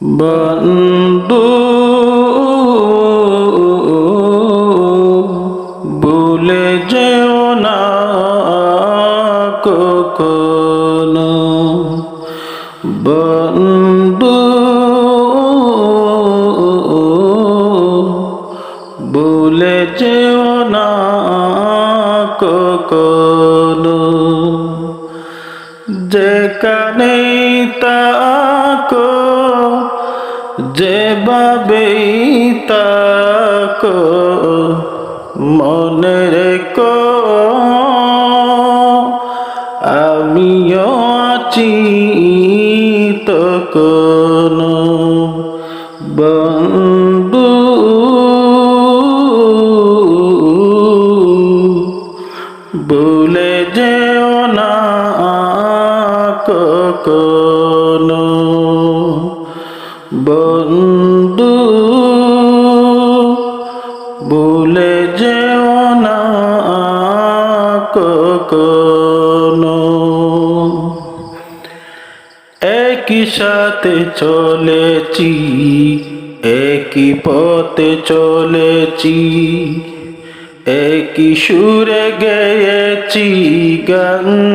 বন্ধু ভুলে যেও না কখনো। বন্ধু ভুলে যেও না কখনো। যেখানে তাকো যেভাবেই তাকো মনে রেখো আমিও আছি তো কোনো বন্ধু। ভুলে যেও না কখনো। বন্ধু ভুলে কখনো। একই সাথে চলেছি একই পথে চলেছি একই সুরে গেয়েছি গান